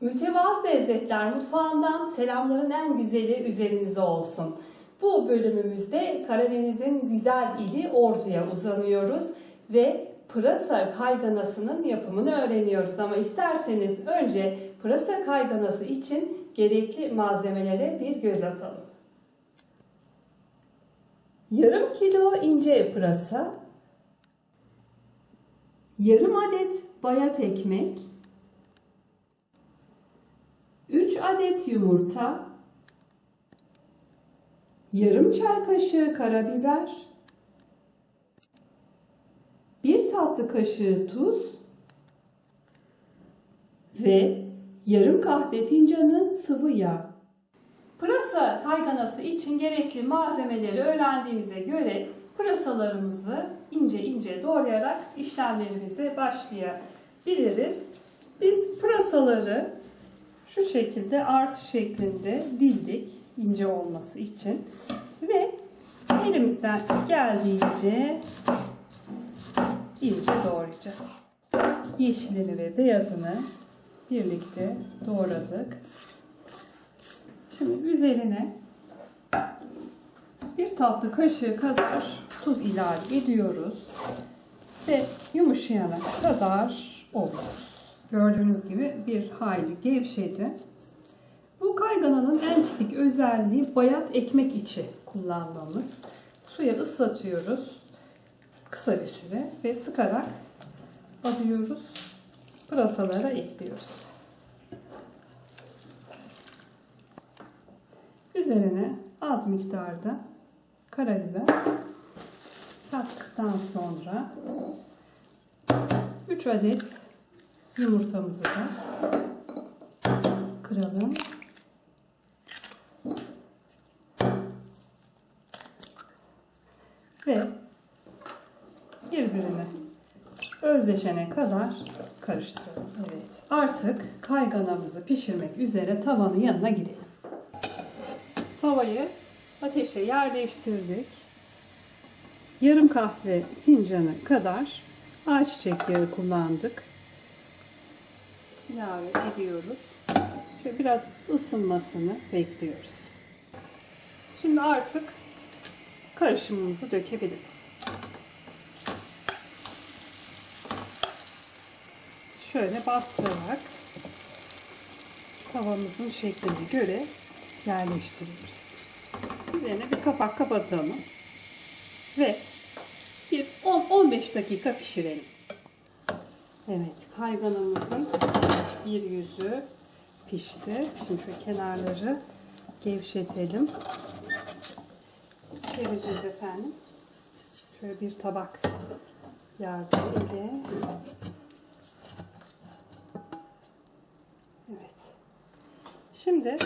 Mütevazı Lezzetler Mutfağı'ndan selamların en güzeli üzerinize olsun. Bu bölümümüzde Karadeniz'in güzel ili Ordu'ya uzanıyoruz ve pırasa kayganasının yapımını öğreniyoruz. Ama isterseniz önce pırasa kayganası için gerekli malzemelere bir göz atalım. Yarım kilo ince pırasa, yarım adet bayat ekmek, 3 adet yumurta, yarım çay kaşığı karabiber, 1 tatlı kaşığı tuz ve yarım kahve fincanı sıvı yağ. Pırasa kayganası için gerekli malzemeleri öğrendiğimize göre pırasalarımızı ince ince doğrayarak işlemlerimize başlayabiliriz. Biz pırasaları şu şekilde artı şeklinde dildik ince olması için ve elimizden geldiğince ince doğrayacağız. Yeşilini ve beyazını birlikte doğradık. Şimdi üzerine bir tatlı kaşığı kadar tuz ilave ediyoruz ve yumuşayana kadar ovuyoruz. Gördüğünüz gibi bir hayli gevşedi. Bu kaygananın en tipik özelliği bayat ekmek içi kullanmamız. Suya ıslatıyoruz kısa bir süre ve sıkarak alıyoruz. Pırasalara ekliyoruz. Üzerine az miktarda karabiber kattıktan sonra 3 adet yumurtamızı da kıralım. Ve birbirine özleşene kadar karıştıralım. Evet. Artık kayganamızı pişirmek üzere tavanın yanına gidelim. Tavayı ateşe yerleştirdik. Yarım kahve fincanı kadar ayçiçek yağı kullandık. İlave ediyoruz. Şöyle biraz ısınmasını bekliyoruz. Şimdi artık karışımımızı dökebiliriz. Şöyle bastırarak tavamızın şekline göre yerleştiriyoruz. Üzerine bir kapak kapatalım. Ve bir 10-15 dakika pişirelim. Evet, kayganımızın bir yüzü pişti. Şimdi şu kenarları gevşetelim. Çevireceğiz efendim. Şöyle bir tabak yardım ile. Evet. Şimdi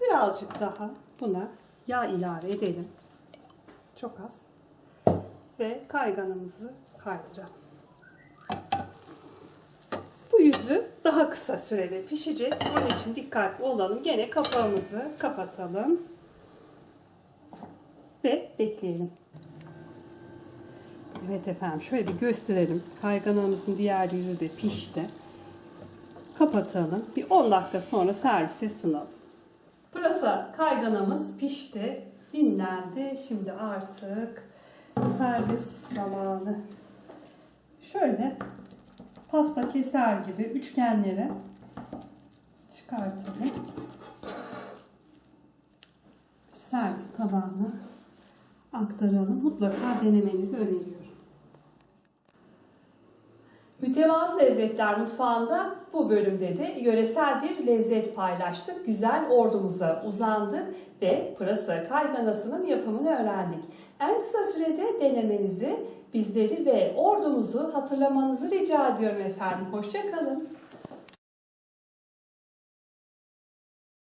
birazcık daha buna yağ ilave edelim. Çok az. Ve kayganımızı kaydıralım. Yüzü daha kısa sürede pişecek. Onun için dikkatli olalım. Gene kapağımızı kapatalım. Ve bekleyelim. Evet efendim şöyle bir gösterelim. Kayganamızın diğer yüzü de pişti. Kapatalım. Bir 10 dakika sonra servise sunalım. Pırasa kayganamız pişti. Dinlendi. Şimdi artık servis zamanı. Şöyle pasta keser gibi üçgenlere çıkartalım. Servis tabağına aktaralım. Mutlaka denemenizi öneriyorum. Mütevazı Lezzetler Mutfağı'nda bu bölümde de yöresel bir lezzet paylaştık. Güzel ordumuza uzandık ve pırasa kayganasının yapımını öğrendik. En kısa sürede denemenizi, bizleri ve ordumuzu hatırlamanızı rica ediyorum efendim. Hoşçakalın.